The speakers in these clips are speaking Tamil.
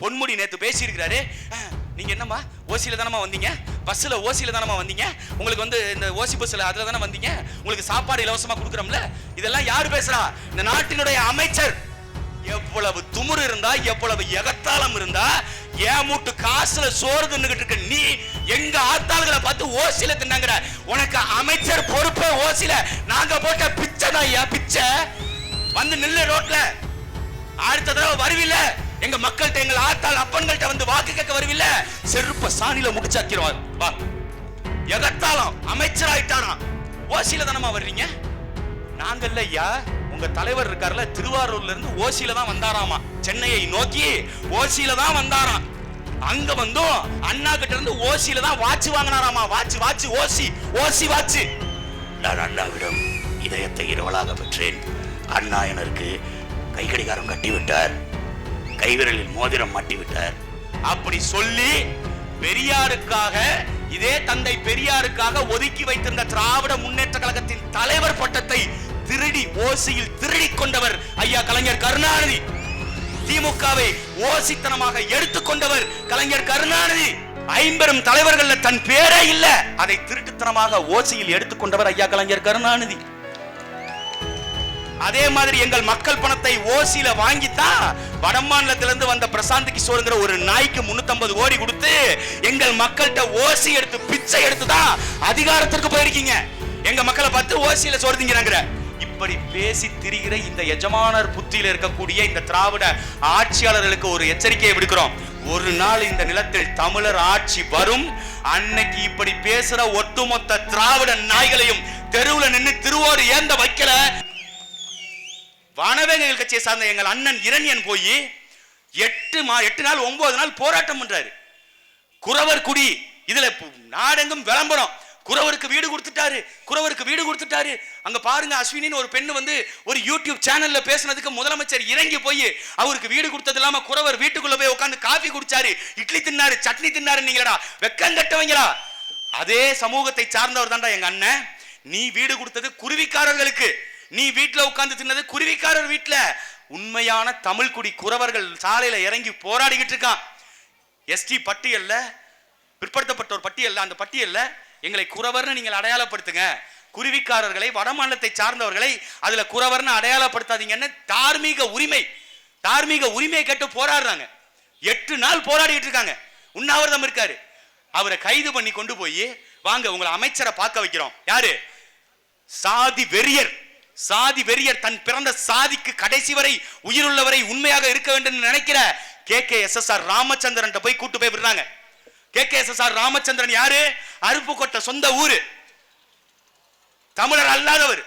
பொன்முடி நேற்று பேசியிருக்கிறாரு. அஹ், நீங்க என்னம்மா? ஓசியில தானம்மா வந்தீங்க? பஸ்ஸில் ஓசியில தானம்மா வந்தீங்க? உங்களுக்கு வந்து இந்த ஓசி பஸ்ஸில் அதில் தானே வந்தீங்க? உங்களுக்கு சாப்பாடு இலவசமாக கொடுக்குறோம்ல? இதெல்லாம் யார் பேசுறா? இந்த நாட்டினுடைய அமைச்சர். எவ்வளவு துமுறு இருந்தா எவ்வளவு எகத்தாளம் இருந்தா ஏன் மூட்டு காசுல சோறு தின்னுகிட்டு இருக்க நீ? எங்க ஆத்தாள்களை பார்த்து ஓசில தின்னாங்கிற? உனக்கு அமைச்சர் பொறுப்பே ஓசில நாங்க போட்ட பிச்சை தான் ஐயா பிச்சை? வந்து நில்லு ரோட்ல. அடுத்த தடவை வருவில்லை. எங்க மக்கள்கிட்ட எங்க ஆத்தாள் அப்பன்கள்ட்ட வந்து வாக்கு கேட்க வருவில்ல? செருப்ப சாணியில முடிச்சாக்கிறோம் வா. எகத்தாளம் அமைச்சராயிட்டாராம் ஓசியில தானமா வர்றீங்க? நாங்கள்ல ஐயா உங்க தலைவர் இருக்கார்ல திருவாரூர்ல இருந்து ஓசியில தான் வந்தாராமா. சென்னையை நோக்கி ஓசியில தான் வந்தாராம். அங்க வந்தும் அண்ணா கிட்ட இருந்து ஓசியில தான் வாட்ச் வாங்கினாராமா. வாட்ச் வாட்ச் ஓசி ஓசி வாட்ச். நான் அண்ணாவிடம் இதயத்தை இரவலாக பெற்றேன். அண்ணா எனக்கு கைகடிகாரம் கட்டிவிட்டார். கைவிரலில் மோதிரம் மாட்டிவிட்டார். அப்படி சொல்லி பெரியாருக்காக இதே தந்தை பெரியாருக்காக ஒதுக்கி வைத்திருந்த திராவிட முன்னேற்ற கழகத்தின் தலைவர் பட்டத்தை திருடி ஓசியில் திருடி கொண்டவர் ஐயா கலைஞர் கருணாநிதி. திமுகவை ஓசித்தனமாக எடுத்துக்கொண்டவர் கலைஞர் கருணாநிதி. ஐம்பெரும் தலைவர்கள்ல தன் பேரே இல்ல. அதை திருட்டுத்தனமாக ஓசியில் எடுத்துக்கொண்டவர் ஐயா கலைஞர் கருணாநிதி. அதே மாதிரி எங்கள் மக்கள் பணத்தை ஓசியில வாங்கித்தான் வடமாநிலத்திலிருந்து இருந்து வந்த பிரசாந்த் கிஷோருங்கிற ஒரு நாய்க்கு 350 கோடி கொடுத்து எங்கள் மக்கள்கிட்ட ஓசி எடுத்து பிச்சை எடுத்து தான் அதிகாரத்திற்கு போயிருக்கீங்க. எங்க மக்களை பார்த்து ஓசியில சோறு இப்படி பேசி திரிகிற இந்த எஜமானர் புத்தியில இருக்கக்கூடிய இந்த திராவிட ஆட்சியாளர்களுக்கு ஒரு எச்சரிக்கையை விடுக்கிறோம். ஒரு நாள் இந்த நிலத்தில் தமிழர் ஆட்சி வரும். அன்னைக்கு இப்படி பேசுற ஒட்டுமொத்த திராவிட நாய்களையும் தெருவுல நின்னு திருவோடு ஏந்த வைக்கல. வனவேங்கல் கட்சியை சார்ந்த எங்கள் அண்ணன் இரணியன் போய் எட்டு மா எட்டு நாள் ஒன்பது நாள் போராட்டம் பண்றாரு. குறவர் குடி இதுல நாடெங்கும் விளம்பரம். குறவருக்கு வீடு கொடுத்துட்டாரு குறவருக்கு வீடு கொடுத்துட்டாரு. அங்க பாருங்க அஸ்வினின்னு ஒரு பெண்ணு வந்து ஒரு யூடியூப் சேனல்ல பேசுனதுக்கு முதலமைச்சர் இறங்கி போய் அவருக்கு வீடு கொடுத்தது இல்லாம குறவர் வீட்டுக்குள்ள போய் உட்காந்து காஃபி குடிச்சாரு. இட்லி தின்னாரு சட்னி தின்னாரு நீங்களா வெக்கம் கட்டவங்களா? அதே சமூகத்தை சார்ந்தவர் தான்டா எங்க அண்ணன். நீ வீடு கொடுத்தது குருவிக்காரர்களுக்கு. நீ வீட்ல உட்காந்து தின்னது குருவிக்காரர் வீட்ல. உண்மையான தமிழ்குடி குறவர்கள் சாலையில இறங்கி போராடிக்கிட்டு இருக்கான். எஸ்டி பட்டியல்ல பிற்படுத்தப்பட்டோர் பட்டியலில் அந்த பட்டியலில் எங்களை குறவர்னு நீங்கள் அடையாளப்படுத்துங்க. குருவிக்காரர்களை வடமாநிலத்தை சார்ந்தவர்களை அதுல குறவர்னு அடையாளப்படுத்தாதீங்கன்னு தார்மீக உரிமை தார்மீக உரிமையை கேட்டு போராடுறாங்க. எட்டு நாள் போராடிட்டு இருக்காங்க. உண்ணாவிரதம் இருக்காரு. அவரை கைது பண்ணி கொண்டு போய் வாங்க உங்களை அமைச்சரை பார்க்க வைக்கிறோம். யாரு? சாதி வெறியர். சாதி வெறியர் தன் பிறந்த சாதிக்கு கடைசி வரை உயிருள்ளவரை உண்மையாக இருக்க வேண்டும் நினைக்கிற K K S S R Ramachandran போய் கூட்டு போய் விடுறாங்க. K K S S R Ramachandran யாரு? அருப்புக்கோட்டை சொந்த ஊரு. தமிழர் அல்லாதவர்.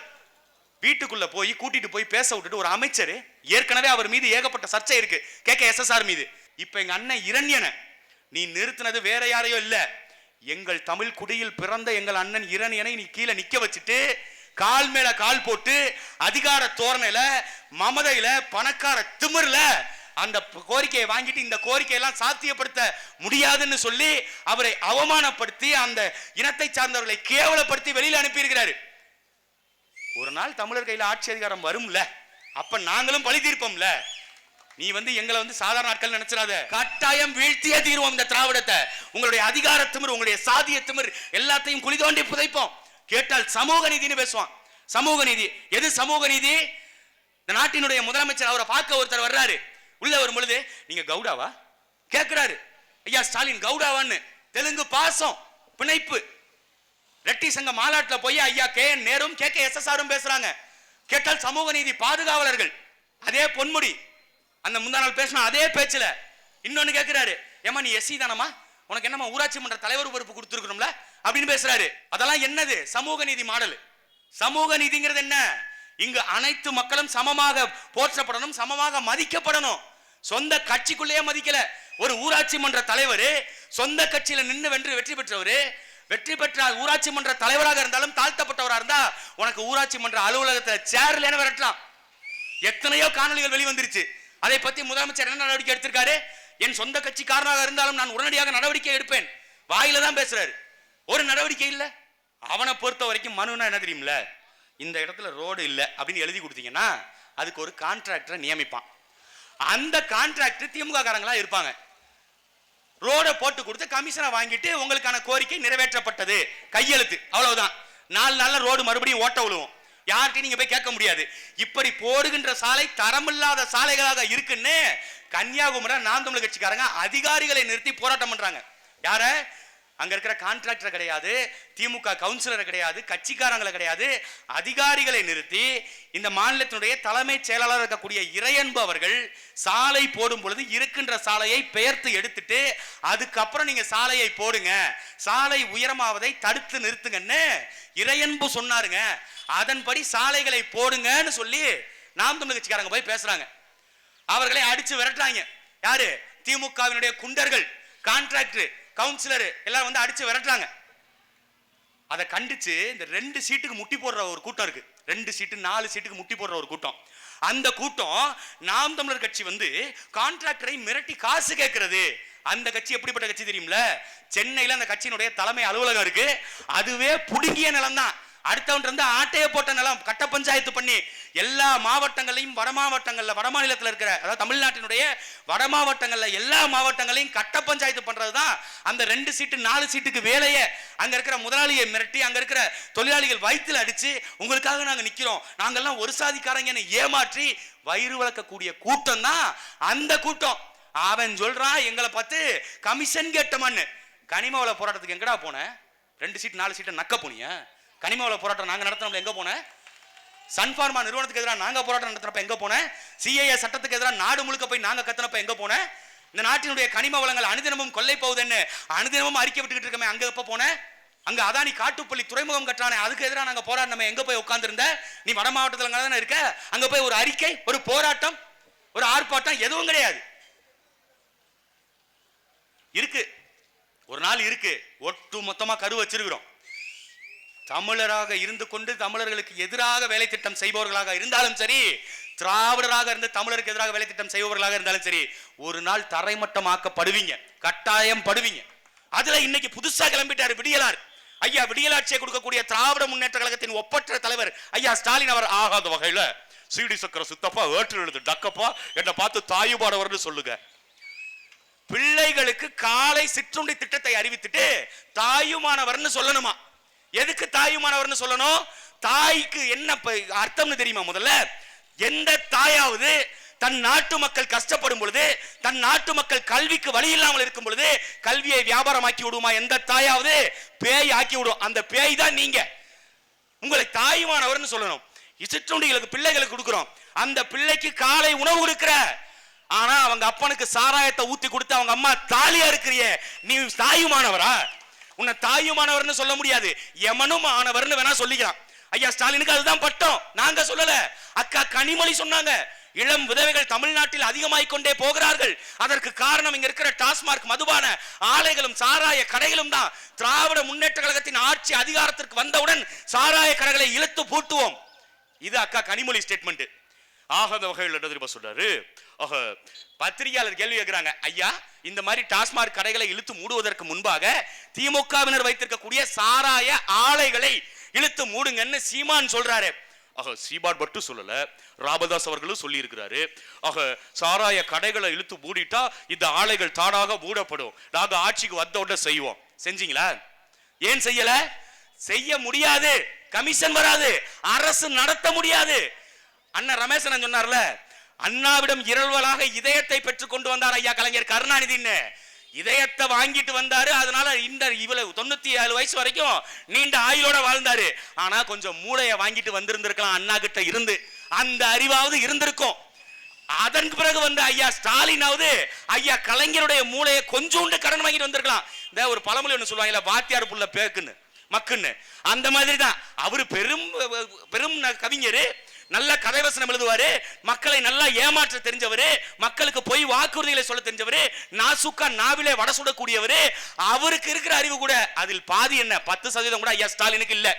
வீட்டுக்குள்ள போய் கூட்டிட்டு போய் பேச விட்டுட்டு ஒரு அமைச்சர் ஏற்கனவே அவர் மீது ஏகப்பட்ட சர்ச்சை இருக்கு K K S S R மீது. இப்ப எங்க அண்ணன் இரண்யனை நீ நிறுத்தினது வேற யாரையோ இல்ல. எங்கள் தமிழ் குடியில் பிறந்த எங்கள் அண்ணன் இரணியனை நீ கீழே நிக்க வச்சுட்டு கால் மேல கால் போட்டு அதிகார தோரணையில மமதையில பணக்கார திமிர்ல அந்த கோரிக்கையை வாங்கிட்டு இந்த கோரிக்கையெல்லாம் சாத்தியப்படுத்த முடியாதுன்னு சொல்லி அவரை அவமானப்படுத்தி அந்த இனத்தை சார்ந்தவர்களை கேவலப்படுத்தி வெளியில் அனுப்பியிருக்கிறாரு. ஒரு நாள் தமிழர் கையில் ஆட்சி அதிகாரம் வரும்ல அப்ப நாங்களும் பழி தீர்ப்போம்ல. நீ வந்து எங்களை வந்து சாதாரண ஆட்கள் நினைச்சிடாத. கட்டாயம் வீழ்த்தியே தீர்வோம் இந்த திராவிடத்தை. உங்களுடைய அதிகார திமிர் உங்களுடைய சாதிய திமிர் எல்லாத்தையும் குழி தோண்டி புதைப்போம். கேட்டால் சமூக நீதினு பேசுவான். சமூக நீதி. எது சமூக நீதி? இந்த நாட்டினுடைய முதலமைச்சர் அவரை பார்க்க ஒருத்தர் வர்றாரு. உள்ள வரும் பொழுது நீங்க கவுடாவா? கேட்கிறாரு ஐயா ஸ்டாலின் கவுடாவான்னு. தெலுங்கு பாசம் பிணைப்பு. ரெட்டி சங்க மாநாட்டில் போய் ஐயா கே என் நேரும் கே கே எஸ் பேசுறாங்க. கேட்டால் சமூக நீதி பாதுகாவலர்கள். அதே பொன்முடி. அந்த முந்தா நாள் பேசின அதே பேச்சில். இன்னொன்னு கேட்கிறாரு ஏமா நீ எஸ்சி தானம்மா? உனக்கு என்னம்மா ஊராட்சி மன்ற தலைவர் பொறுப்பு கொடுத்துருக்கணும்ல? அப்படின்னு பேசுறாரு. அதெல்லாம் என்னது? சமூக நீதி மாடல். சமூக நீதிங்கிறது என்ன? இங்கு அனைத்து மக்களும் சமமாக போற்றப்படணும் சமமாக மதிக்கப்படணும். சொந்த கட்சிக்குள்ளேயே மதிக்கல. ஒரு ஊராட்சி மன்ற தலைவர் சொந்த கட்சியில நின்று வென்று வெற்றி பெற்றவர் வெற்றி பெற்ற ஊராட்சி மன்ற தலைவராக இருந்தாலும் தாழ்த்தப்பட்டவராக இருந்தா உனக்கு ஊராட்சி மன்ற அலுவலகத்தை சேர்ல விரட்டலாம்? எத்தனையோ காணொளிகள் வெளிவந்துருச்சு அதை பத்தி முதலமைச்சர் என்ன நடவடிக்கை எடுத்திருக்காரு? என் சொந்த கட்சிக்காரனாக இருந்தாலும் நான் உடனடியாக நடவடிக்கை எடுப்பேன். வாயில தான் பேசுறாரு. ஒரு நடவடிக்கை இல்லை. அவனை பொறுத்த வரைக்கும் மனுனா என்ன தெரியும்ல? இந்த இடத்துல ரோடு இல்லை அப்படின்னு எழுதி கொடுத்தீங்கன்னா அதுக்கு ஒரு கான்ட்ராக்டரை நியமிப்பான். அந்த கான்ட்ராக்டர் திமுக காரங்களா இருப்பாங்க. ரோடை போட்டு கொடுத்து கமிஷனை வாங்கிட்டு உங்களுக்கான கோரிக்கை நிறைவேற்றப்பட்டது. கையெழுத்து. அவ்வளவுதான். நாலு நாளில் ரோடு மறுபடியும் ஓட்ட விழுவோம் யார்கிட்டயும் நீங்க போய் கேட்க முடியாது. இப்படி போடுகின்ற சாலை தரமில்லாத சாலைகளாக இருக்குன்னு கன்னியாகுமரி நாம் தமிழ் கட்சிக்காரங்க அதிகாரிகளை நிறுத்தி போராட்டம் பண்றாங்க. யார? அங்க இருக்கிற கான்ட்ராக்டர் கிடையாது திமுக கவுன்சிலர் கிடையாது கட்சிக்காரங்களை கிடையாது. அதிகாரிகளை நிறுத்தி இந்த மாநிலத்தினுடைய தலைமைச் செயலாளர் இருக்கக்கூடிய இறையன்பு அவர்கள் சாலை போடும் பொழுது இருக்கின்ற சாலையை பெயர்த்து எடுத்துட்டு அதுக்கப்புறம் நீங்க சாலையை போடுங்க. சாலை உயரமாவதை தடுத்து நிறுத்துங்கன்னு இறையன்பு சொன்னாருங்க. அதன்படி சாலைகளை போடுங்கன்னு சொல்லி நாம் தமிழ் கட்சிக்காரங்க போய் பேசுறாங்க. அவர்களை அடிச்சு விரட்டுறாங்க. யாரு? திமுகவினுடைய குண்டர்கள் கான்ட்ராக்டர் கவுன்சிலர் எல்லாம் வந்து அடிச்சு விரட்டுறாங்க. அதை கண்டிச்சு இந்த ரெண்டு சீட்டுக்கு முட்டி போடுற ஒரு கூட்டம் இருக்கு. ரெண்டு சீட்டு நாலு சீட்டுக்கு முட்டி போடுற ஒரு கூட்டம். அந்த கூட்டம் நாம் தமிழர் கட்சி வந்து கான்ட்ராக்டரை மிரட்டி காசு கேட்கறது அந்த கட்சி எப்படிப்பட்ட கட்சி தெரியும்ல? சென்னையில அந்த கட்சியினுடைய தலைமை அலுவலகம் இருக்கு. அதுவே புடுங்கிய நிலம் தான் அடுத்தவன் இருந்து ஆட்டையை போட்ட நிலம் கட்ட பஞ்சாயத்து பண்ணி எல்லா மாவட்டங்களையும் வட மாவட்டங்களில் வட மாநிலத்தில் இருக்கிற அதாவது தமிழ்நாட்டினுடைய வட மாவட்டங்களில் எல்லா மாவட்டங்களையும் கட்ட பஞ்சாயத்து பண்ணுறது தான் அந்த ரெண்டு சீட்டு நாலு சீட்டுக்கு வேலையை. அங்கே இருக்கிற முதலாளியை மிரட்டி அங்கே இருக்கிற தொழிலாளிகள் வயிற்றில் அடித்து உங்களுக்காக நாங்கள் நிற்கிறோம் நாங்கள்லாம் ஒரு சாதிக்காரங்கன்னு ஏமாற்றி வயிறு வளர்க்கக்கூடிய கூட்டம் தான் அந்த கூட்டம். அவன் சொல்றான் எங்களை பார்த்து கமிஷன் கேட்டமான்னு கனிமாவில் போராட்டத்துக்கு எங்கடா போனேன் ரெண்டு சீட் நாலு சீட்டை நக்க போனியா? கனிமவள போராட்டம் நாங்கள் நடத்தினோம்ல எங்கே போனேன் சன்ஃபார்மா நிறுவனத்துக்கு எதிராக நாங்கள் போராட்டம் நடத்தினப்ப எங்கே போனேன்? சிஏஏ சட்டத்துக்கு எதிராக நாடு முழுக்க போய் நாங்கள் கத்தினப்ப எங்கே போனேன்? இந்த நாட்டினுடைய கனிம வளங்கள் அனுதினமும் கொள்ளை போகுதுன்னு அனுதினமும் அறிக்கை விட்டுக்கிட்டு இருக்கமே அங்கே எப்போ போனேன்? அங்கே அதானி காட்டுப்பள்ளி துறைமுகம் கட்டுறானே அதுக்கு எதிராக நாங்கள் போராடினமே எங்கே போய் உட்காந்துருந்த நீ வட மாவட்டத்துல தானே இருக்க? அங்கே போய் ஒரு அறிக்கை ஒரு போராட்டம் ஒரு ஆர்ப்பாட்டம் எதுவும் கிடையாது. இருக்கு. ஒரு நாள் இருக்கு. ஒட்டு மொத்தமாக கரு வச்சிருக்கிறோம். தமிழராக இருந்து கொண்டு தமிழர்களுக்கு எதிராக வேலை திட்டம் செய்பவர்களாக இருந்தாலும் சரி திராவிடராக இருந்து தமிழருக்கு எதிராக வேலை திட்டம் செய்பவர்களாக இருந்தாலும் சரி ஒரு நாள் தரைமட்டமாக்கப்படுவீங்க கட்டாயம் படுவீங்க. அதுல இன்னைக்கு புதுசா கிளம்பிட்டாரு விடியலார். ஐயா விடியலாட்சியை கொடுக்கக்கூடிய திராவிட முன்னேற்ற கழகத்தின் ஒப்பற்ற தலைவர் ஐயா ஸ்டாலின் அவர் ஆகாத வகையில சீடி சக்கர சுத்தப்பா ஏற்று எழுது டக்கப்பா என்னை பார்த்து தாயுபாடவர்னு சொல்லுங்க. பிள்ளைகளுக்கு காலை சிற்றுண்டி திட்டத்தை அறிவித்துட்டு தாயுமானவர்னு சொல்லணுமா? எதுக்கு தாயுமானவர்னு சொல்லணும்? தாய்க்கு என்ன ப- அர்த்தம்னு தெரியுமா முதல்ல? எந்த தாயாவது தன் நாட்டு மக்கள் கஷ்டப்படும் பொழுது தன் நாட்டு மக்கள் கல்விக்கு வழி இல்லாமல் இருக்கும் பொழுது கல்வியை வியாபாரமாக்கி விடுமா? எந்த தாயாவது பேய் ஆக்கி விடும். அந்த பேய் தான் நீங்க. உங்களை தாயுமானவர்னு சொல்லணும். சிற்றுண்டிகளுக்கு பிள்ளைகளுக்கு கொடுக்குறோம். அந்த பிள்ளைக்கு காலை உணவு கொடுக்கிற. ஆனா அவங்க அப்பனுக்கு சாராயத்தை ஊத்தி கொடுத்து அவங்க அம்மா தாலியா இருக்கிறியே. நீ தாயுமானவரா? உன்னை தாயுமானவர்னு சொல்ல முடியாது. எமனும் ஆனவர்னு வேணா சொல்லிக்கலாம். ஐயா ஸ்டாலினுக்கு அதுதான் பட்டம். நாங்க சொல்லல. அக்கா கனிமொழி சொன்னாங்க. இளம் விதவைகள் தமிழ்நாட்டில் அதிகமாய் கொண்டே போகிறார்கள். அதற்கு காரணம் இங்க இருக்கிற டாஸ்மார்க் மதுபான ஆலைகளும் சாராய கடைகளும் தான். திராவிட முன்னேற்ற கழகத்தின் ஆட்சி அதிகாரத்திற்கு வந்தவுடன் சாராய கடைகளை இழுத்து பூட்டுவோம். இது அக்கா கனிமொழி ஸ்டேட்மெண்ட் ஆகாத வகையில் சொல்றாரு? ஓஹோ பத்திரிகையாளர் கேள்வி கேட்கிறாங்க ஐயா இந்த மாதிரி டாஸ்மாக் கடைகளை இழுத்து மூடுவதற்கு முன்பாக திமுகவினர் வைத்திருக்கக்கூடிய சாராய ஆலைகளை இழுத்து மூடுங்கன்னு சீமான் சொல்றாரு. ஆக சீபாட் மட்டும் சொல்லல ராமதாஸ் அவர்களும் சொல்லி இருக்கிறாரு ஆக சாராய கடைகளை இழுத்து மூடிட்டா இந்த ஆலைகள் தானாக மூடப்படும். நாங்க ஆட்சிக்கு வந்த உடனே செய்வோம். செஞ்சீங்களா? ஏன் செய்யல? செய்ய முடியாது. கமிஷன் வராது. அரசு நடத்த முடியாது. அண்ணன் ரமேசன் சொன்னார்ல அண்ணாவிடம் இரவலாக இதயத்தை பெற்றுக் கொண்டு வந்தார் ஐயா கலைஞர் கருணாநிதின்னு. இதயத்தை வாங்கிட்டு வந்தாரு. அதனால இந்த இவ்வளவு தொண்ணூத்தி ஏழு வயசு வரைக்கும் நீண்ட ஆயுளோட வாழ்ந்தாரு. ஆனா கொஞ்சம் மூளைய வாங்கிட்டு வந்திருந்திருக்கலாம் அண்ணா கிட்ட இருந்து. அந்த அறிவாவது இருந்திருக்கும். அதன் பிறகு வந்து ஐயா ஸ்டாலினாவது ஐயா கலைஞருடைய மூளையை கொஞ்சோண்டு கடன் வாங்கிட்டு வந்திருக்கலாம். இந்த ஒரு பழமொழி ஒன்று சொல்லுவாங்கல்ல வாத்தியார் புள்ள பேக்குன்னு மக்குன்னு. அந்த மாதிரி தான் அவரு பெரும் பெரும் கவிஞர். நல்ல கதைவசனம் எழுதுவாரு. மக்களை நல்லா ஏமாற்ற தெரிஞ்சவரு. மக்களுக்கு போய் வாக்குறுதிகளை சொல்ல தெரிஞ்சவரு. நாசுக்கா நாவிலே வட சுடக்கூடியவரு. அவருக்கு இருக்கிற அறிவு கூட அதில் பாதி என்ன? பத்து சதவீதம் கூட ஐயா ஸ்டாலினுக்கு இல்லை.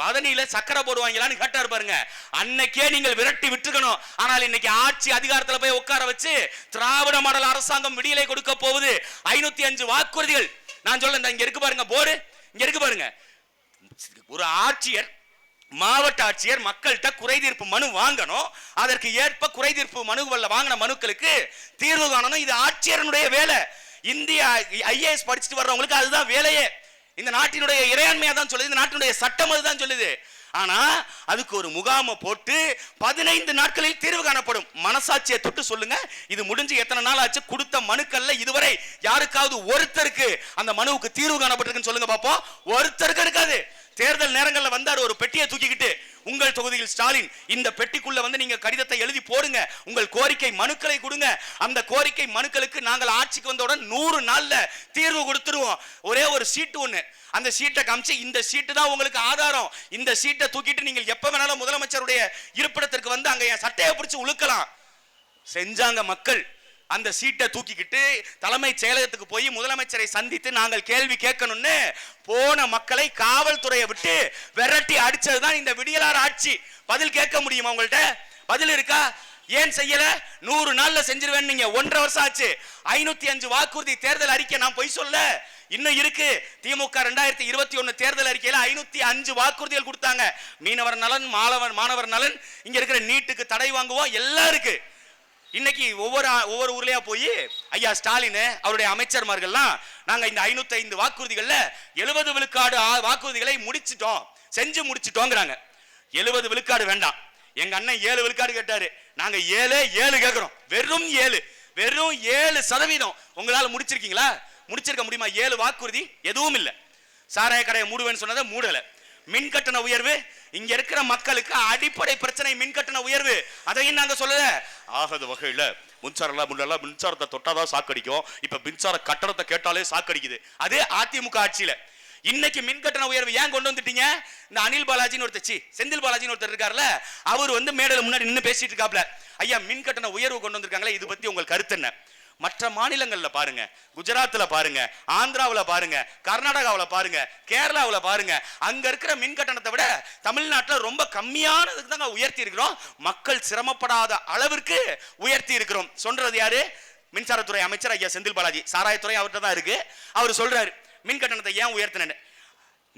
பதனியில சக்கரை போடுவாங்களான்னு கேட்டாரு பாருங்க. அன்னைக்கே நீங்கள் விரட்டி விட்டுக்கணும் ஆனால் இன்னைக்கு ஆட்சி அதிகாரத்தில் போய் உட்கார வச்சு திராவிட மாடல் அரசாங்கம் விடியலை கொடுக்க போகுது. ஐநூத்தி அஞ்சு வாக்குறுதிகள். நான் சொல்ல இங்க இருக்கு பாருங்க போரு இங்க இருக்கு பாருங்க. ஒரு ஆட்சியர் மாவட்ட ஆட்சியர் மக்கள்கிட்ட குறைதீர்ப்பு மனு வாங்கணும். அதற்கு ஏற்ப குறைதீர்ப்பு மனுவல்ல வாங்கின மனுக்களுக்கு தீர்வு காணணும். இது ஆட்சியரனுடைய வேலை. இந்திய ஐஏஎஸ் படிச்சுட்டு வர்றவங்களுக்கு அதுதான் வேலையே. இந்த நாட்டினுடைய இறையாண்மையா தான் சொல்லுது. இந்த நாட்டினுடைய சட்டம் அதுதான் சொல்லுது. ஆனா அதுக்கு ஒரு முகாமை போட்டு பதினைந்து நாட்களில் தீர்வு காணப்படும். மனசாட்சியை தொட்டு சொல்லுங்க. இது முடிஞ்சு எத்தனை நாள் ஆச்சு? கொடுத்த மனுக்கள்ல இதுவரை யாருக்காவது ஒருத்தருக்கு அந்த மனுவுக்கு தீர்வு காணப்பட்டிருக்குன்னு சொல்லுங்க பாப்போம். ஒருத்தருக்கு இருக்காது. தேர்தல் நேரங்களில் வந்தார் ஒரு பெட்டியை தூக்கிக்கிட்டு உங்கள் தொகுதியில் ஸ்டாலின் இந்த பெட்டிக்குள்ள வந்து நீங்க கடிதத்தை எழுதி போடுங்க. உங்கள் கோரிக்கை மனுக்களை கொடுங்க. அந்த கோரிக்கை மனுக்களுக்கு நாங்கள் ஆட்சிக்கு வந்தவுடன் நூறு நாள்ல தீர்வு கொடுத்துருவோம். ஒரே ஒரு சீட்டு ஒண்ணு. அந்த சீட்டை காமிச்சு இந்த சீட்டு தான் உங்களுக்கு ஆதாரம். இந்த சீட்டை தூக்கிட்டு நீங்கள் எப்ப வேணாலும் முதலமைச்சருடைய இருப்பிடத்திற்கு வந்து அங்க என் சட்டையை பிடிச்சி உழுக்கலாம். செஞ்சாங்க மக்கள். அந்த சீட்டை தூக்கிக்கிட்டு தலைமை செயலகத்துக்கு போய் முதலமைச்சரை சந்தித்து நாங்கள் கேள்வி கேட்கணும்னு போன மக்களை காவல்துறையை விட்டு விரட்டி அடிச்சது தான் இந்த விடியலார் ஆட்சி. பதில் கேட்க முடியுமா உங்கள்கிட்ட பதில் இருக்கா? ஏன் செய்யல? நூறு நாள்ல செஞ்சிருவேன் நீங்க ஒன்றரை வருஷம் ஆச்சு. ஐநூத்தி அஞ்சு வாக்குறுதி தேர்தல் அறிக்கை நான் பொய் சொல்ல இன்னும் இருக்கு. திமுக ரெண்டாயிரத்தி இருபத்தி ஒன்னு தேர்தல் அறிக்கையில ஐநூத்தி அஞ்சு வாக்குறுதிகள் கொடுத்தாங்க. மீனவர் நலன் மாணவர் மாணவர் நலன் இங்க இருக்கிற நீட்டுக்கு தடை வாங்குவோம். எல்லாம் இருக்கு. இன்னைக்கு ஒவ்வொரு ஒவ்வொரு ஊர்லயா போய் ஐயா ஸ்டாலின் அவருடைய அமைச்சர்மார்கள்லாம் நாங்க இந்த ஐநூத்தி ஐந்து வாக்குறுதிகள்ல எழுபது விழுக்காடு ஆ- வாக்குறுதிகளை முடிச்சிட்டோம். செஞ்சு முடிச்சிட்டோங்கிறாங்க. எழுபது விழுக்காடு வேண்டாம். எங்க அண்ணன் ஏழு விழுக்காடு கேட்டாரு. நாங்க ஏழு ஏழு கேட்கிறோம் வெறும் ஏழு. வெறும் ஏழு சதவீதம். உங்களால முடிச்சிருக்கீங்களா? முடிச்சிருக்க முடியுமா? ஏழு வாக்குறுதி எதுவும் இல்லை. சாராய கடையை மூடுவேன்னு சொன்னதை மூடலை. மின் கட்டண உயர்வு இங்க இருக்கிற மக்களுக்கு அடிப்படை பிரச்சனை மின் கட்டண உயர்வு. அதையும் நாங்க சொல்லல. ஆகாத வகையில் மின்சாரம் முன்னெல்லாம் மின்சாரத்தை தொட்டாதான் சாக்கடிக்கும். இப்போ மின்சார கட்டணத்தை கேட்டாலே சாக்கடிக்குது. அதே அதிமுக ஆட்சியில இன்னைக்கு மின் கட்டண உயர்வு ஏன் கொண்டு வந்துட்டீங்க? இந்த அனில் பாலாஜின்னு ஒருத்தர் சி செந்தில் பாலாஜின்னு ஒருத்தர் இருக்கார்ல அவர் வந்து மேடையில் முன்னாடி நின்று பேசிட்டு இருக்காப்ல. ஐயா மின் கட்டண உயர்வு கொண்டு வந்திருக்காங்களே இது பத்தி உங்கள் கருத்து என்ன? மற்ற மாநிலங்களில் பாருங்க. குஜராத்தில் பாருங்க ஆந்திராவில் பாருங்க கர்நாடகாவில் பாருங்க கேரளாவில் பாருங்க அங்க இருக்கிற மின் கட்டணத்தை விட தமிழ்நாட்டில் ரொம்ப கம்மியானதுக்கு தாங்க உயர்த்தி இருக்கிறோம். மக்கள் சிரமப்படாத அளவிற்கு உயர்த்தி இருக்கிறோம். சொல்றது யாரு? மின்சாரத்துறை அமைச்சர் ஐயா செந்தில் பாலாஜி. சாராயத்துறை அவர்கிட்ட தான் இருக்கு. அவர் சொல்றாரு மின் கட்டணத்தை ஏன் உயர்த்தினேன்னு?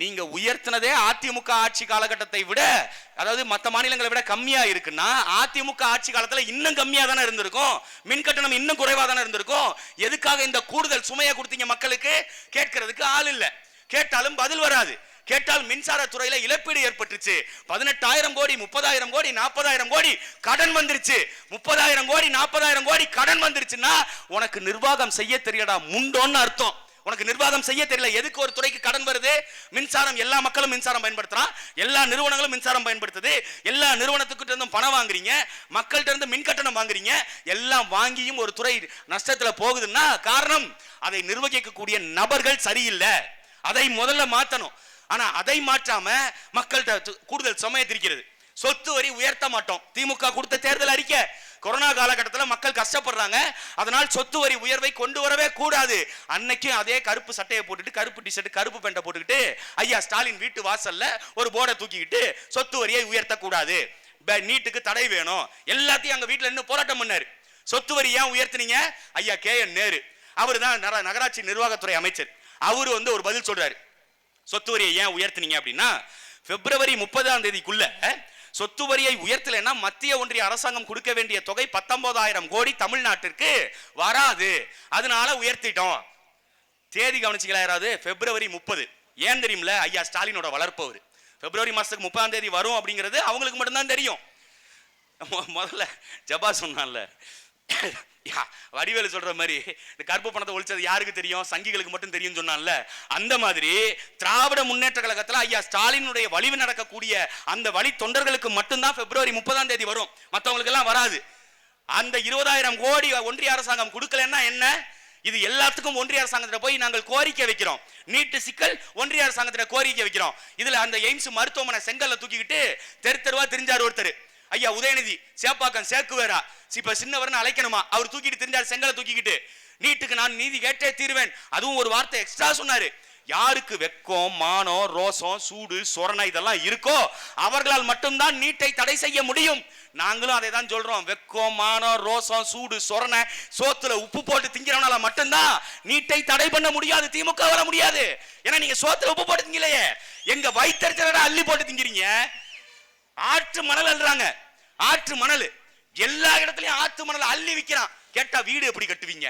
நீங்க உயர்த்தினதே அதிமுக ஆட்சி காலகட்டத்தை விட அதாவது மத்த மாநிலங்களை விட கம்மியா இருக்குன்னா அதிமுக ஆட்சி காலத்துல இன்னும் கம்மியா தானே இருந்திருக்கும். மின் கட்டணம் இன்னும் குறைவா தானே இருந்திருக்கும். எதுக்காக இந்த கூடுதல் சுமையை கொடுத்தீங்க மக்களுக்கு? கேட்கறதுக்கு ஆள் இல்ல. கேட்டாலும் பதில் வராது. கேட்டால் மின்சார துறையில இழப்பீடு ஏற்பட்டுச்சு பதினெட்டாயிரம் கோடி முப்பதாயிரம் கோடி நாற்பதாயிரம் கோடி கடன் வந்துருச்சு. முப்பதாயிரம் கோடி நாற்பதாயிரம் கோடி கடன் வந்துருச்சுன்னா உனக்கு நிர்வாகம் செய்ய தெரியடா முண்டோன்னு அர்த்தம். உனக்கு நிர்வாகம் செய்ய தெரியல. எதுக்கு ஒரு துறைக்கு கடன் வருது? மின்சாரம் எல்லா மக்களும் மின்சாரம் பயன்படுத்துறான். எல்லா நிறுவனங்களும் மின்சாரம் பயன்படுத்துது. எல்லா நிறுவனத்துக்கிட்ட இருந்தும் பணம் வாங்குறீங்க. மக்கள்கிட்ட இருந்து மின் கட்டணம் வாங்குறீங்க. எல்லாம் வாங்கியும் ஒரு துறை நஷ்டத்தில் போகுதுன்னா காரணம் அதை நிர்வகிக்கக்கூடிய நபர்கள் சரியில்லை. அதை முதல்ல மாற்றணும் ஆனால் அதை மாற்றாம மக்கள்கிட்ட கூடுதல் சமயத்திருக்கிறது. சொத்து வரி உயர்த்த மாட்டோம். திமுக கொடுத்த தேர்தல் அறிக்கை. கொரோனா காலகட்டத்தில் மக்கள் கஷ்டப்படுறாங்க. அதனால் சொத்து வரி உயர்வை கொண்டு வரவே கூடாது. அன்னைக்கும் அதே கருப்பு சட்டையை போட்டுட்டு கருப்பு டிஷர்ட் கருப்பு பெண்டை போட்டுக்கிட்டு ஐயா ஸ்டாலின் வீட்டு வாசல்ல ஒரு போர்டை தூக்கிக்கிட்டு சொத்து வரியை உயர்த்தக்கூடாது. நீட்டுக்கு தடை வேணும். எல்லாத்தையும் அங்க வீட்டில் நின்று போராட்டம் பண்ணாரு. சொத்து வரி ஏன் உயர்த்துனீங்க? ஐயா கே என் நேரு. அவர் தான் நகராட்சி நிர்வாகத்துறை அமைச்சர். அவரு வந்து ஒரு பதில் சொல்றாரு. சொத்து வரியை ஏன் உயர்த்தினீங்க அப்படின்னா பிப்ரவரி முப்பதாம் தேதிக்குள்ள சொத்து வரியை உயர்த்தலைன்னா மத்திய ஒன்றிய அரசாங்கம் கொடுக்க வேண்டிய தொகை பத்தொன்பதாயிரம் கோடி தமிழ்நாட்டிற்கு வராது. அதனால உயர்த்திட்டோம். தேதி கவனிச்சிக்கலாம் யாராவது? பிப்ரவரி முப்பது. ஏன் தெரியும்ல ஐயா ஸ்டாலினோட வளர்ப்பவர் பிப்ரவரி மாதத்துக்கு முப்பதாம் தேதி வரும் அப்படிங்கிறது அவங்களுக்கு மட்டும்தான் தெரியும். முதல்ல ஜபா சொன்னான்ல. யா, வடிவேலு சொல்ற மாதிரி இந்த கருப்பு பணத்தை ஒழிச்சது யாருக்கு தெரியும்? சங்கிகளுக்கு மட்டும் தெரியும் சொன்னான்ல. அந்த மாதிரி திராவிட முன்னேற்ற கழகத்தில் ஐயா ஸ்டாலினுடைய வலிவு நடக்கக்கூடிய அந்த வழி தொண்டர்களுக்கு மட்டும்தான் பிப்ரவரி முப்பதாம் தேதி வரும். மற்றவங்களுக்கு எல்லாம் வராது. அந்த இருபதாயிரம் கோடி ஒன்றிய அரசாங்கம் கொடுக்கலன்னா என்ன? இது எல்லாத்துக்கும் ஒன்றிய அரசாங்கத்தில் போய் நாங்கள் கோரிக்கை வைக்கிறோம். நீட்டு சிக்கல் ஒன்றிய அரசாங்கத்தில் கோரிக்கை வைக்கிறோம். இதுல அந்த எய்ம்ஸ் மருத்துவமனை செங்கல்ல தூக்கிக்கிட்டு தெரு தெருவா தெரிஞ்சார் ஒருத்தர். ஐயா உதயநிதி சேப்பாக்கம் சேக்குவேரா. இப்ப சின்னவர்னு அழைக்கணுமா? அவர் தூக்கிட்டு தெரிஞ்சார் செங்கலை தூக்கிக்கிட்டு. நீட்டுக்கு நான் நீதி கேட்டே தீருவேன். அதுவும் ஒரு வார்த்தை எக்ஸ்ட்ரா சொன்னாரு. யாருக்கு வெக்கம் மானம் ரோசம் சூடு சொரணை இதெல்லாம் இருக்கோ அவர்களால் மட்டும்தான் நீட்டை தடை செய்ய முடியும். நாங்களும் அதை தான் சொல்றோம். வெக்கம் மானம் ரோசம் சூடு சொரணை சோத்துல உப்பு போட்டு திங்கிறவனால மட்டும்தான் நீட்டை தடை பண்ண முடியாது திமுக வர முடியாது. ஏன்னா நீங்க சோத்துல உப்பு போட்டு திங்கலையே. எங்க வயிற்றுச்சலடா அள்ளி போட்டு திங்கிறீங்க. ஆற்று மணல் அள்ளுறாங்க. ஆற்று மணல். எல்லா இடத்துலயும் ஆற்று மணல் அள்ளி விற்கிறான் கேட்டா வீடு எப்படி கட்டுவீங்க?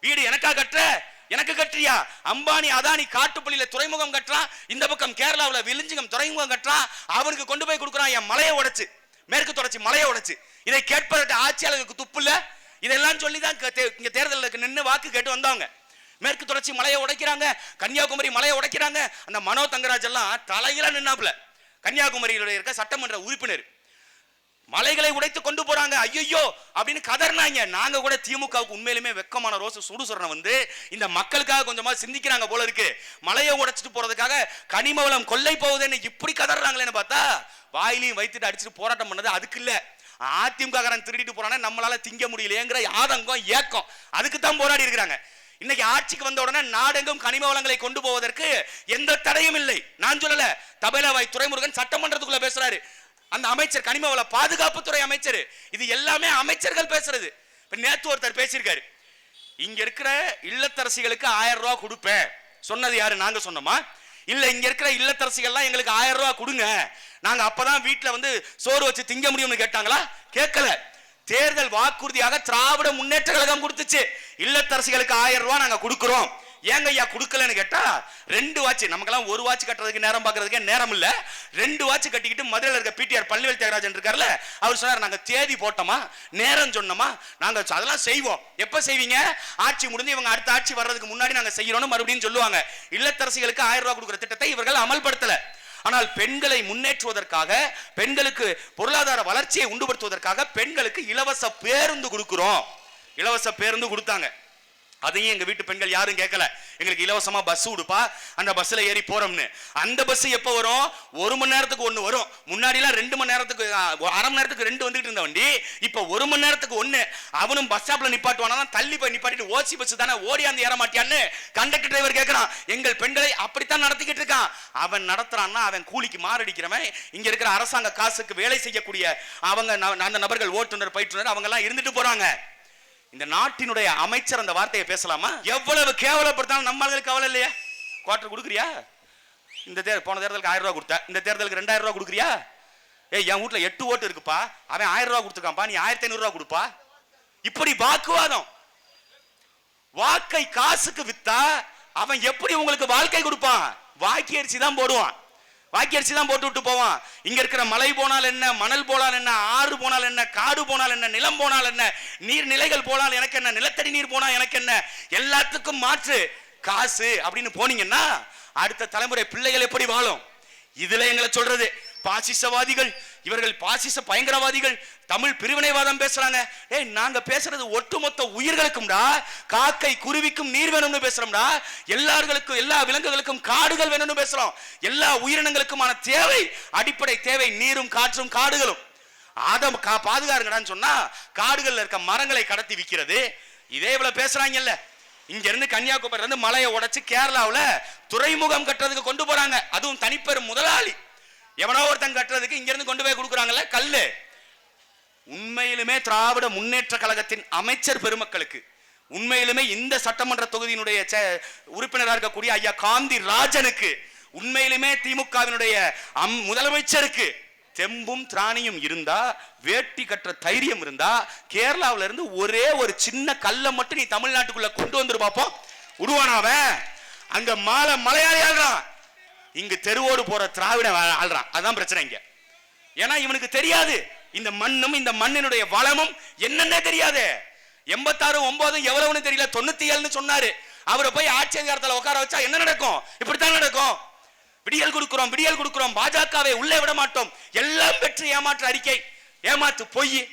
வீடு எனக்கா கட்டுற? எனக்கு கட்டுறியா? அம்பானி அதானி காட்டுப்பள்ளியில துறைமுகம் கட்டுறான். இந்த பக்கம் கேரளாவில் விழிஞ்சிகம் துறைமுகம் கட்டுறான். அவனுக்கு கொண்டு போய் கொடுக்குறான் என் மலையை உடைச்சு. மேற்கு தொடர்ச்சி மலையை உடைச்சு. இதை கேட்பதற்கு ஆட்சியாளருக்கு துப்பு இல்லை. இதெல்லாம் சொல்லி தான் இங்க தேர்தலுக்கு நின்று வாக்கு கேட்டு வந்தவங்க. மேற்கு தொடர்ச்சி மலையை உடைக்கிறாங்க. கன்னியாகுமரி மலையை உடைக்கிறாங்க. அந்த மனோ தங்கராஜ் எல்லாம் தலையில நின்னாப்புல. கன்னியாகுமரியில் இருக்க சட்டமன்ற உறுப்பினர். மலைகளை உடைத்து கொண்டு போறாங்க. ஐயோ அப்படின்னு கதறினாங்க நாங்க கூட திமுகவுக்கு உண்மையிலுமே வெக்கமான ரோச சுடு சொல்றேன் வந்து இந்த மக்களுக்காக கொஞ்சமா சிந்திக்கிறாங்க போல இருக்கு. மலையை உடைச்சிட்டு போறதுக்காக கனிம வளம் கொள்ளை போகுதுன்னு இப்படி கதறாங்களேன்னு பார்த்தா வாயிலையும் வைத்துட்டு அடிச்சுட்டு போராட்டம் பண்ணது அதுக்கு இல்ல. அதிமுக திருடிட்டு போறானே நம்மளால திங்க முடியலையேங்கிற ஆதங்கம் ஏக்கம். அதுக்கு தான் போராடி இருக்கிறாங்க. இன்னைக்கு ஆட்சிக்கு வந்த உடனே நாடெங்கும் கனிம வளங்களை கொண்டு போவதற்கு எந்த தடையும் இல்லை. நான் சொல்லல தபேலவாய் துரைமுருகன் சட்டமன்றத்துக்குள்ள பேசுறாரு. அந்த அமைச்சர் கனிம வள பாதுகாப்புத்துறை அமைச்சர். இது எல்லாமே அமைச்சர்கள் பேசுறது. இப்ப நேத்து ஒருத்தர் பேசியிருக்காரு. இங்க இருக்கிற இல்லத்தரசிகளுக்கு ஆயிரம் ரூபாய் கொடுப்பேன். சொன்னது யாரு? நாங்க சொன்னோமா? இல்ல இங்க இருக்கிற இல்லத்தரசிகள்லாம் எங்களுக்கு ஆயிரம் ரூபாய் கொடுங்க. நாங்க அப்பதான் வீட்டுல வந்து சோறு வச்சு திங்க முடியும்னு கேட்டாங்களா? கேட்கல. தேர்தல் வாக்குறுதியாக திராவிட முன்னேற்ற கழகம் கொடுத்துச்சு. இல்லத்தரசிகளுக்கு ஆயிரம் ரூபாய் நாங்க கொடுக்கிறோம். ஏங்க ஐயா கொடுக்கலன்னு கேட்டா ரெண்டு வாட்ச் நமக்கெல்லாம் ஒரு வாட்ச் கட்டுறதுக்கு நேரம் பார்க்கறதுக்கே நேரம் இல்ல ரெண்டு வாட்ச் கட்டிக்கிட்டு மதுரையில் இருக்க பிடிஆர் பள்ளிவேல் தியாகராஜன் இருக்கார்ல அவர் சொன்னார் நாங்க தேதி போட்டோமா நேரம் சொன்னோமா நாங்க அதெல்லாம் செய்வோம். எப்ப செய்வீங்க? ஆட்சி முடிஞ்சு இவங்க அடுத்த ஆட்சி வர்றதுக்கு முன்னாடி நாங்க செய்யறோம்னு மறுபடியும் சொல்லுவாங்க. இல்லத்தரசிகளுக்கு ஆயிரம் ரூபாய் கொடுக்குற திட்டத்தை இவர்கள் அமல்படுத்தல. ஆனால் பெண்களை முன்னேற்றுவதற்காக பெண்களுக்கு பொருளாதார வளர்ச்சியை உண்டுபடுத்துவதற்காக பெண்களுக்கு இலவச பேருந்து கொடுக்கிறோம். இலவச பேருந்து கொடுத்தாங்க. அதையும் எங்க வீட்டு பெண்கள் யாரும் கேட்கல எங்களுக்கு இலவசமா பஸ் கொடுப்பா அந்த பஸ்ல ஏறி போறோம்னு. அந்த பஸ் எப்ப வரும்? ஒரு மணி நேரத்துக்கு ஒண்ணு வரும். முன்னாடி எல்லாம் ரெண்டு மணி நேரத்துக்கு அரை மணி நேரத்துக்கு ரெண்டு வந்துட்டு இருந்த வண்டி. இப்ப ஒரு மணி நேரத்துக்கு ஒண்ணு. அவனும் பஸ் ஸ்டாப்ல நிப்பாட்டுவானா தள்ளி போய் நிப்பாட்டிட்டு ஓசி பஸ் தானே ஓடியாந்து ஏற மாட்டியான்னு கண்டக்டர் டிரைவர் கேட்குறான் எங்கள் பெண்களை அப்படித்தான் நடத்திக்கிட்டு இருக்கான். அவன் நடத்துறான்னா அவன் கூலிக்கு மாரடிக்கிறவன். இங்க இருக்கிற அரசாங்க காசுக்கு வேலை செய்யக்கூடிய அவங்க ந- அந்த நபர்கள் ஓட்டுநர் பயிற்றுனர் அவங்க எல்லாம் இருந்துட்டு போறாங்க. இந்த நாட்டினுடைய அமைச்சர் அந்த வார்த்தையை பேசலாமா? எவ்வளவு கேவலப்படுத்தாலும் நம்ம ஆளுகளுக்கு கவலை இல்லையா. குவார்டர் கொடுக்குறியா? இந்த தேர் போன தேர்தலுக்கு ஆயிரம் ரூபா கொடுத்த. இந்த தேர்தலுக்கு ரெண்டாயிரம் ரூபா கொடுக்குறியா? ஏய் என் வீட்ல எட்டு ஓட்டு இருக்குப்பா. அவன் ஆயிரம் ரூபா கொடுத்துருக்கான்ப்பா. நீ ஆயிரத்தி ஐநூறுரூவா கொடுப்பா. இப்படி வாக்குவாதம். வாக்கை காசுக்கு வித்தா அவன் எப்படி உங்களுக்கு வாழ்க்கை கொடுப்பான்? வாக்கி அரிசி தான் போடுவான். வாக்கி அரிசி தான் போட்டு விட்டு போவான். இங்க இருக்கிற மலை போனால் என்ன மணல் போனால் என்ன ஆறு போனால் என்ன காடு போனால் என்ன நிலம் போனால் என்ன நீர்நிலைகள் போனால் எனக்கு என்ன நிலத்தடி நீர் போனால் எனக்கு என்ன எல்லாத்துக்கும் மாற்று. காசு அப்படின்னு போனீங்கன்னா அடுத்த தலைமுறை பிள்ளைகள் எப்படி வாழும்? இதுல எங்களை சொல்றது பாசிசவாதிகள் இவர்கள் பாசிச பயங்கரவாதிகள் தமிழ் பிரிவினைவாதம் பேசுறாங்க. ஏய் நாங்க பேசுறது ஒட்டுமொத்த உயிர்களுக்கும்டா காக்கை குருவிக்கும் நீர் வேணும்னு பேசுறோம்டா எல்லார்களுக்கும் எல்லா விலங்குகளுக்கும் காடுகள் வேணும்னு பேசுறோம். எல்லா உயிரினங்களுக்குமான தேவை அடிப்படை தேவை நீரும் காற்றும் காடுகளும். ஆதம் கா பாதுகாருங்கடான்னு சொன்னா காடுகள்ல இருக்க மரங்களை கடத்தி விற்கிறது இதே இவ்வளவு பேசுறாங்கல்ல. இங்க இருந்து கன்னியாகுமரி இருந்து மலையை உடைச்சு கேரளாவில் துறைமுகம் கட்டுறதுக்கு கொண்டு போறாங்க. அதுவும் தனிப்பெரும் முதலாளி. எவனோ ஒருத்தன் கட்டுறதுக்கு இங்கிருந்து கொண்டு போய் கொடுக்குறாங்கல்ல? கல்லு. உண்மையிலுமே திராவிட முன்னேற்ற கழகத்தின் அமைச்சர் பெருமக்களுக்கு உண்மையிலுமே இந்த சட்டமன்ற தொகுதியினுடைய உறுப்பினராக இருக்கக்கூடிய ஐயா காந்தி ராஜனுக்கு உண்மையிலுமே திமுகவினுடைய அம் முதலமைச்சருக்கு தெம்பும் திராணியும் இருந்தா வேட்டி கட்டுற தைரியம் இருந்தா கேரளாவில இருந்து ஒரே ஒரு சின்ன கல்லை மட்டும் நீ தமிழ்நாட்டுக்குள்ள கொண்டு வந்துரு பார்ப்போம் உருவானாவன் அங்க மாலை மலையாளி இங்கு தெருவோடு போற திராவிட ஆள்றான். அதான் பிரச்சனை இங்க. ஏன்னா இவனுக்கு தெரியாது. இந்த மண்ணும் இந்த மண்ணினுடைய வளமும் என்னன்னே தெரியாது. எண்பத்தாறு ஒன்பதும் எவ்வளவுன்னு தெரியல. தொண்ணூத்தி ஏழுன்னு சொன்னாரு. அவரை போய் ஆட்சி அதிகாரத்தில் உட்கார வச்சா என்ன நடக்கும்? இப்படித்தான் நடக்கும். விடியல் கொடுக்கிறோம் விடியல் கொடுக்கிறோம். பாஜகவை உள்ளே விட மாட்டோம். எல்லாம் பெற்று ஏமாற்று அறிக்கை. ஏமாத்து பொய்.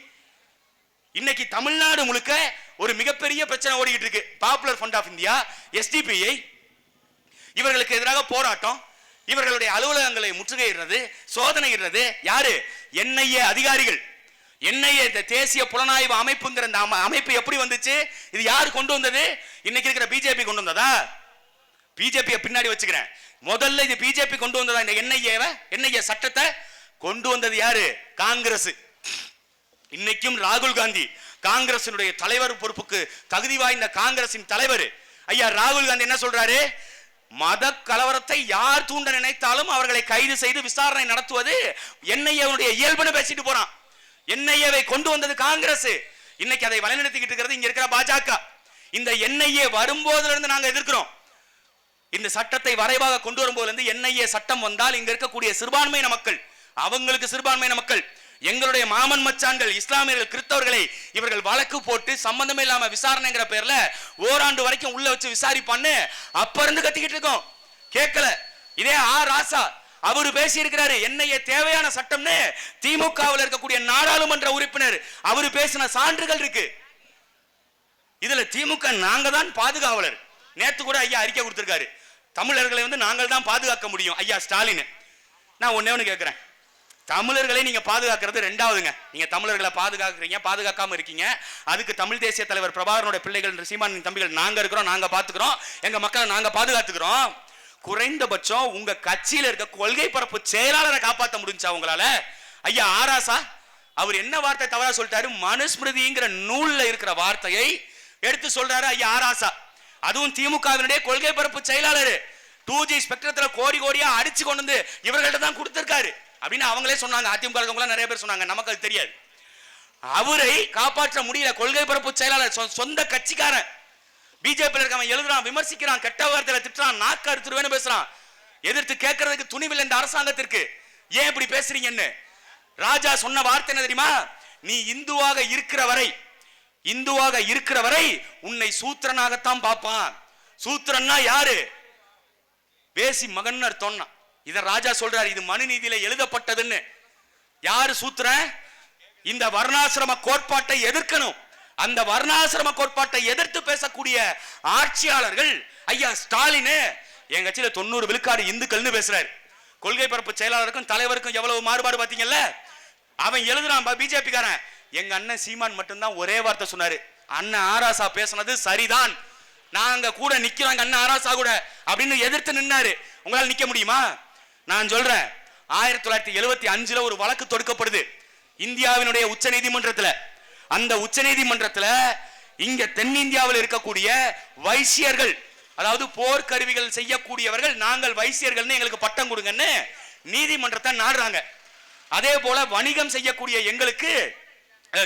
இன்னைக்கு தமிழ்நாடு முழுக்க ஒரு மிகப்பெரிய பிரச்சனை ஓடிக்கிட்டு இருக்கு. Popular front of India SDPI இவர்களுக்கு எதிராக போராட்டம். இவர்களுடைய அலுவலகங்களை முற்றுகையிடுறது சோதனையிடுறது. யாரு? என்ஐஏ அதிகாரிகள். என்ஐஏ இந்த தேசிய புலனாய்வு அமைப்புங்கிற இந்த அமைப்பு எப்படி வந்துச்சு? இது யார் கொண்டு வந்தது? இன்னைக்கு இருக்கிற பிஜேபி கொண்டு வந்ததா? பிஜேபியை பின்னாடி வச்சுக்கிறேன். முதல்ல இது பிஜேபி கொண்டு வந்ததா? இந்த என்ஐஏவை என்ஐஏ சட்டத்தை கொண்டு வந்தது யாரு? காங்கிரஸ் இன்னைக்கும் ராகுல் காந்தி காங்கிரசினுடைய தலைவர் பொறுப்புக்கு தகுதி வாய்ந்த காங்கிரசின் தலைவர். ஐயா ராகுல் காந்தி என்ன சொல்றாரு? மத கலவரத்தை யார் தூண்ட நினைத்தாலும் அவர்களை கைது செய்து விசாரணை நடத்துவது என்ஐஏவுடைய இயல்புன்னு பேசிட்டு போறான். என்ஐஏவை கொண்டு வந்தது காங்கிரஸ். இன்னைக்கு அதை வழிநடத்திக்கிட்டு இருக்கிறது இங்க இருக்கிற பாஜக. இந்த என்ஐஏ வரும்போதுல இருந்து நாங்க எதிர்க்கிறோம். இந்த சட்டத்தை வரைவாக கொண்டு வரும்போது இருந்து என்ஐஏ சட்டம் வந்தால் இங்க இருக்கக்கூடிய சிறுபான்மையின மக்கள் அவங்களுக்கு சிறுபான்மையின மக்கள் எங்களுடைய மாமன் மச்சான்கள் இஸ்லாமியர்கள் கிறிஸ்தவர்களை இவர்கள் வழக்கு போட்டு சம்பந்தமே இல்லாம விசாரணைங்கிற பேர்ல ஓராண்டு வரைக்கும் உள்ள வச்சு விசாரிப்பான்னு அப்ப இருந்து கத்திக்கிட்டு இருக்கோம். கேட்கல. இதே ஆ ராசா அவர் பேசி இருக்கிறாரு என்னைய தேவையான சட்டம்னு திமுகவில் இருக்கக்கூடிய நாடாளுமன்ற உறுப்பினர் அவர் பேசின சான்றுகள் இருக்கு. இதுல திமுக நாங்க தான் பாதுகாவலர். நேத்து கூட ஐயா அறிக்கை கொடுத்திருக்காரு. தமிழர்களை வந்து நாங்கள் தான் பாதுகாக்க முடியும் ஐயா ஸ்டாலின். நான் ஒன்னே ஒன்று கேட்குறேன் தமிழர்களை நீங்க பாதுகாக்கிறது ரெண்டாவதுங்க. நீங்க தமிழர்களை பாதுகாக்கிறீங்க பாதுகாக்காம இருக்கீங்க. அதுக்கு தமிழ் தேசிய தலைவர் பிரபாகரனுடைய பிள்ளைகள் சீமானின் தம்பிகள் நாங்க இருக்கிறோம் நாங்க பாத்துக்கிறோம். எங்க மக்களை நாங்க பாதுகாத்துக்கிறோம். குறைந்தபட்சம் உங்க கட்சியில இருக்க கொள்கை பரப்பு செயலாளரை காப்பாற்ற முடிஞ்சா உங்களால? ஐயா ஆராசா அவர் என்ன வார்த்தை தவறா சொல்லிட்டாரு? மனுஸ்மிருதிங்கிற நூல்ல இருக்கிற வார்த்தையை எடுத்து சொல்றாரு ஐயா ஆராசா. அதுவும் திமுகவினுடைய கொள்கை பரப்பு செயலாளர். டூ ஜி ஸ்பெக்ட்ரத்துல கோடி கோடியா அடிச்சு கொண்டு வந்து இவர்கள்ட்ட தான் கொடுத்திருக்காரு. அப்படின்னு அவங்களே சொன்னாங்க. அதிமுக நிறைய பேர் சொன்னாங்க. நமக்கு அது தெரியாது. அவரை காப்பாற்ற முடியல. கொள்கை பரப்பு செயலாளர் சொ- சொந்த கட்சிக்காரன். பிஜேபி இருக்கவன் எழுதுறான் விமர்சிக்கிறான் கெட்ட வார்த்தையில திட்டுறான் நாக்கு அறுத்துருவேன்னு பேசுறான். எதிர்த்து கேட்கறதுக்கு துணிவில் இந்த அரசாங்கத்திற்கு. ஏன் இப்படி பேசுறீங்கன்னு? ராஜா சொன்ன வார்த்தை என்ன தெரியுமா? நீ இந்துவாக இருக்கிற வரை இந்துவாக இருக்கிற வரை உன்னை சூத்திரனாகத்தான் பார்ப்பான். சூத்திரன்னா யாரு? வேசி மகன் அர்த்தம்னா இத ராஜா சொல்றாரு இது மனுநீதியில எழுதப்பட்டதுன்னு. யாரு சூத்திர? இந்த வர்ணாசிரம கோட்பாட்டை எதிர்க்கணும். அந்த வர்ணாசிரம கோட்பாட்டை எதிர்த்து பேசக்கூடிய ஆட்சியாளர்கள் ஐயா ஸ்டாலின். என் கட்சியில தொண்ணூறு விழுக்காடு இந்துக்கள்னு பேசுறாரு. கொள்கை பரப்பு செயலாளருக்கும் தலைவருக்கும் எவ்வளவு மாறுபாடு பாத்தீங்கல்ல அவன் எழுதுறான் பிஜேபி காரன் எங்க அண்ணன் சீமான் மட்டும்தான் ஒரே வார்த்தை சொன்னாரு. அண்ணன் ஆராசா பேசுனது சரிதான். நாங்க கூட நிக்கிறோம் அண்ணன் ஆராசா கூட அப்படின்னு எதிர்த்து நின்னாரு. உங்களால நிக்க முடியுமா? நான் சொல்றேன். ஆயிரத்தி தொள்ளாயிரத்தி எழுபத்தி அஞ்சுல ஒரு வழக்கு தொடுக்கப்படுது. இந்தியாவினுடைய உச்ச நீதிமன்றத்தில். அந்த உச்ச நீதிமன்றத்தில் இங்க தென்னிந்தியாவில் இருக்கக்கூடிய வைசியர்கள் அதாவது போர்க்கருவிகள் செய்யக்கூடியவர்கள் நாங்கள் வைசியர்கள்னு எங்களுக்கு பட்டம் கொடுங்கன்னு நீதிமன்றத்தை நாடுறாங்க. அதே போல வணிகம் செய்யக்கூடிய எங்களுக்கு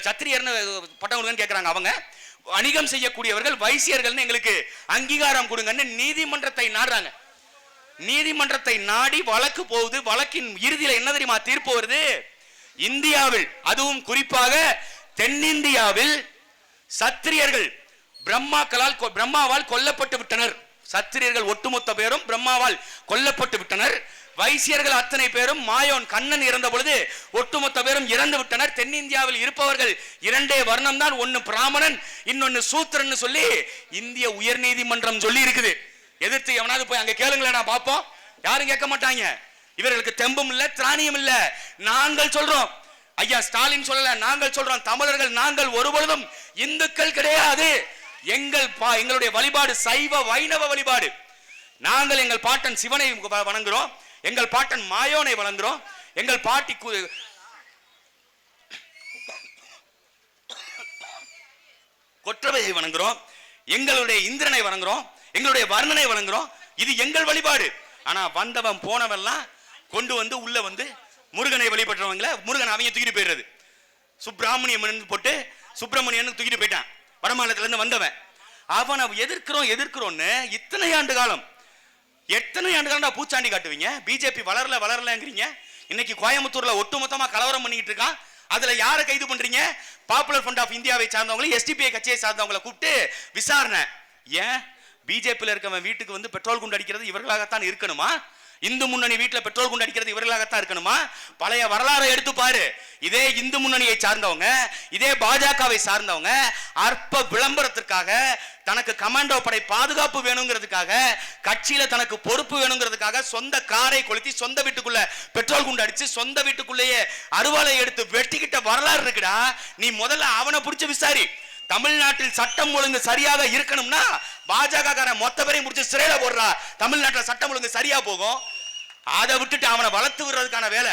சத்திரியர்னு பட்டம் கொடுங்கன்னு கேட்குறாங்க அவங்க. வணிகம் செய்யக்கூடியவர்கள் வைசியர்கள்னு எங்களுக்கு அங்கீகாரம் கொடுங்கன்னு நீதிமன்றத்தை நாடுறாங்க. நீதிமன்றத்தை நாடி வழக்கு போகுது. வழக்கின் இறுதியில் என்ன தெரியுமா? தீர்ப்பு வருது. இந்தியாவில் அதுவும் குறிப்பாக தென்னிந்தியாவில் சத்திரியர்கள் பிரம்மாக்களால் கொ- பிரம்மாவால் கொல்லப்பட்டு விட்டனர். சத்திரியர்கள் ஒட்டுமொத்த பேரும் பிரம்மாவால் கொல்லப்பட்டு விட்டனர். வைசியர்கள் அத்தனை பேரும் மாயோன் கண்ணன் இறந்த பொழுது ஒட்டுமொத்த பேரும் இறந்து விட்டனர். தென்னிந்தியாவில் இருப்பவர்கள் இரண்டே வர்ணம் தான் ஒன்னு பிராமணன் இன்னொன்னு சூத்திரன்னு சொல்லி இந்திய உயர்நீதிமன்றம் சொல்லி இருக்குது எதிர்த்து எவனாவது போய் அங்க கேளுங்களேன் நான் பார்ப்போம். யாரும் கேட்க மாட்டாங்க. இவர்களுக்கு தெம்பும் இல்ல திராணியும் இல்ல. நாங்கள் சொல்றோம். ஐயா ஸ்டாலின் சொல்லல நாங்கள் சொல்றோம். தமிழர்கள் நாங்கள் ஒருபொழுதும் இந்துக்கள் கிடையாது. எங்கள் பா- எங்களுடைய வழிபாடு சைவ வைணவ வழிபாடு. நாங்கள் எங்கள் பாட்டன் சிவனை வணங்குறோம். எங்கள் பாட்டன் மாயோனை வணங்குறோம். எங்கள் பாட்டி கு- கொற்றவையை வணங்குறோம். எங்களுடைய இந்திரனை வணங்குறோம். எங்களுடைய வர்ணனை வழங்குறோம். இது எங்கள் வழிபாடு. ஆனா வந்தவன் போனவெல்லாம் கொண்டு வந்து உள்ள வந்து முருகனை வழிபடுறவங்கள முருகன் அவங்க தூக்கிட்டு போயிடுறது. சுப்பிராமணியம் போட்டு சுப்பிரமணியன் தூக்கிட்டு போயிட்டான். வடமாநிலத்துல இருந்து வந்தவன். அவனை எதிர்க்கிறோம் எதிர்க்கிறோம்னு இத்தனை ஆண்டு காலம். எத்தனை ஆண்டு காலம் பூச்சாண்டி காட்டுவீங்க? பிஜேபி வளரல வளரலங்கிறீங்க. இன்னைக்கு கோயம்புத்தூர்ல ஒட்டுமொத்தமா கலவரம் பண்ணிட்டு இருக்கான். அதுல யாரை கைது பண்றீங்க? பாப்புலர் ஃப்ரண்ட் ஆஃப் இந்தியாவை சார்ந்தவங்களை எஸ்டிபிஐ கட்சியை சார்ந்தவங்களை கூப்பிட்டு விசாரணை. ஏன்? பிஜேபியில் இருக்கவன் வீட்டுக்கு வந்து பெட்ரோல் குண்டு அடிக்கிறது இவர்களாகத்தான் இருக்கணுமா? இந்து முன்னணி வீட்டில் பெட்ரோல் குண்டு அடிக்கிறது இவர்களாகத்தான் இருக்கணுமா? பழைய வரலாறை எடுத்து பாரு. இதே இந்து முன்னணியை சார்ந்தவங்க இதே பாஜகவை சார்ந்தவங்க அற்ப விளம்பரத்திற்காக தனக்கு கமாண்டோ படை பாதுகாப்பு வேணுங்கிறதுக்காக கட்சியில தனக்கு பொறுப்பு வேணுங்கிறதுக்காக சொந்த காரை கொளுத்தி சொந்த வீட்டுக்குள்ள பெட்ரோல் குண்டு அடிச்சு சொந்த வீட்டுக்குள்ளேயே அருவாளை எடுத்து வெட்டிக்கிட்ட வரலாறு இருக்குடா. நீ முதல்ல அவனை பிடிச்சு விசாரி. தமிழ்நாட்டில் சட்டம் ஒழுங்கு சரியாக இருக்கணும்னா பாஜக மொத்த பேரையும் முடிச்சு சிறையில போடுறா. தமிழ்நாட்டில் சட்டம் ஒழுங்கு சரியா போகும்? அதை விட்டுட்டு அவனை வளர்த்து விடுறதுக்கான வேலை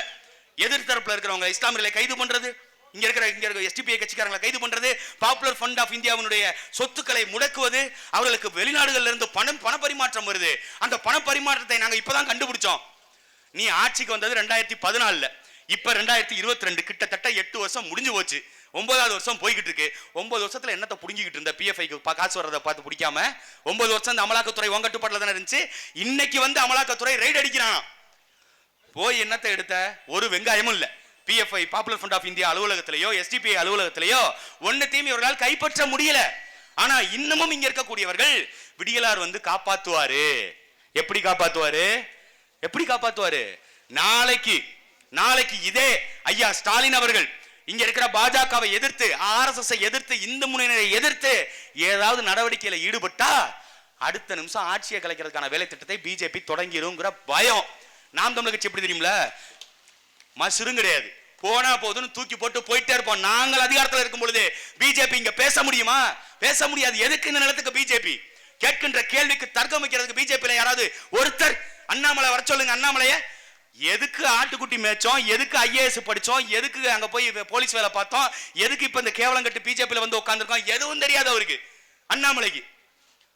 எதிர்த்தரப்புல இருக்கிறவங்க இஸ்லாமியர்களை கைது பண்றது. இங்க இருக்கிற இங்க இருக்கிற எஸ்டிபிஐ கட்சிக்காரங்களை கைது பண்றது. பாப்புலர் ஃபண்ட் ஆஃப் இந்தியாவினுடைய சொத்துக்களை முடக்குவது. அவர்களுக்கு வெளிநாடுகள்ல இருந்து பணம் பண பரிமாற்றம் வருது. அந்த பண பரிமாற்றத்தை நாங்க இப்பதான் கண்டுபிடிச்சோம். நீ ஆட்சிக்கு வந்தது ரெண்டாயிரத்தி பதினாலுல. இப்ப ரெண்டாயிரத்தி இருபத்தி ரெண்டு கிட்டத்தட்ட எட்டு வருஷம் முடிஞ்சு போச்சு. ஒன்பதாவது வருஷம் போய்கிட்டு இருக்கு ஒன்பது வருஷத்துல என்னத்தை புடுங்கிக்கிட்டு இருந்த? பிஎஃப்ஐக்கு காசு வர்றதை பார்த்து பிடிக்காம ஒன்பது வருஷம் அந்த அமலாக்கத்துறை உங்கட்டுப்பாட்டில் தானே இருந்துச்சு? இன்னைக்கு வந்து அமலாக்கத்துறை ரைடு அடிக்கிறான்? போய் என்னத்தை எடுத்த? ஒரு வெங்காயமும் இல்லை. PFI popular front of India அலுவலகத்திலேயோ SDPI அலுவலகத்திலேயோ ஒன்னத்தையும் இவர்களால் கைப்பற்ற முடியல. ஆனா இன்னமும் இங்க இருக்கக்கூடியவர்கள் விடியலார் வந்து காப்பாத்துவாரு. எப்படி காப்பாத்துவாரு? எப்படி காப்பாத்துவாரு? நாளைக்கு நாளைக்கு இதே ஐயா ஸ்டாலின் அவர்கள் இங்க இருக்கிற பாஜகவை எதிர்த்து ஆர்எஸ்எஸ் எதிர்த்து இந்து முன்னணியை எதிர்த்து ஏதாவது நடவடிக்கையில ஈடுபட்டா அடுத்த நிமிஷம் ஆட்சியை கலைக்கிறதுக்கான வேலை திட்டத்தை பிஜேபி தொடங்கிருங்கிற பயம். நாம் தமிழர் கட்சி எப்படி தெரியுமில மசுரும் கிடையாது. போனா போதுன்னு தூக்கி போட்டு போயிட்டே இருப்போம். நாங்கள் அதிகாரத்தில் இருக்கும் பொழுது பிஜேபி இங்க பேச முடியுமா? பேச முடியாது. எதுக்கு இந்த நிலத்துக்கு பிஜேபி? கேட்கின்ற கேள்விக்கு தர்க்கம் வைக்கிறதுக்கு பிஜேபியில யாராவது ஒருத்தர்? அண்ணாமலை வர சொல்லுங்க அண்ணாமலைய. எதுக்கு ஆட்டுக்குட்டி மேய்ச்சோம்? எதுக்கு ஐஏஎஸ் படிச்சோம்? எதுக்கு அங்க போய் போலீஸ் வேலை பார்த்தோம்? எதுக்கு இப்போ இந்த கேவலம் கட்டு பிஜேபியில் வந்து உட்காந்துருக்கோம் எதுவும் தெரியாது அவருக்கு அண்ணாமலைக்கு.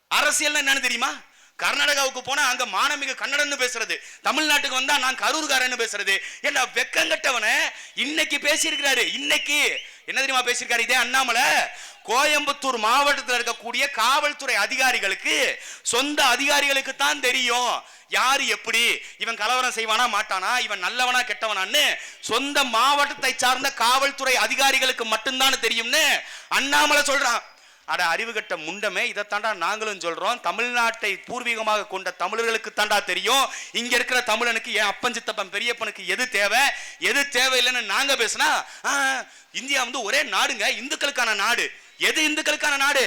அரசியல் என்னன்னு தெரியுமா? கர்நாடகாவுக்கு போனா அங்க மானமிகு கன்னடன்னு பேசுறது தமிழ்நாட்டுக்கு வந்தா நான் கரூர்காரன்னு பேசுறது. என்ன வெக்கங்கட்டவன இன்னைக்கு பேசியிருக்கிறாரு இன்னைக்கு. என்ன தெரியுமா பேசியிருக்காரு? இதே அண்ணாமலை. கோயம்புத்தூர் மாவட்டத்தில் இருக்கக்கூடிய காவல்துறை அதிகாரிகளுக்கு சொந்த அதிகாரிகளுக்கு தான் தெரியும். யாரு எப்படி? இவன் கலவரம் செய்வானா மாட்டானா? இவன் நல்லவனா கெட்டவனான்னு சொந்த மாவட்டத்தை சார்ந்த காவல்துறை அதிகாரிகளுக்கு மட்டும்தான் தெரியும்னு அண்ணாமலை சொல்றான். அட அறிவுகட்ட முண்டமே இதைத்தாண்டா நாங்களும் சொல்றோம். தமிழ்நாட்டை பூர்வீகமாக கொண்ட தமிழர்களுக்கு தாண்டா தெரியும். இங்க இருக்கிற தமிழனுக்கு என் அப்பன் சித்தப்பன் பெரியப்பனுக்கு எது தேவை? எது தேவையில்லைன்னு நாங்க பேசினா இந்தியா வந்து ஒரே நாடுங்க இந்துக்களுக்கான நாடு. எது இந்துக்களுக்கான நாடு?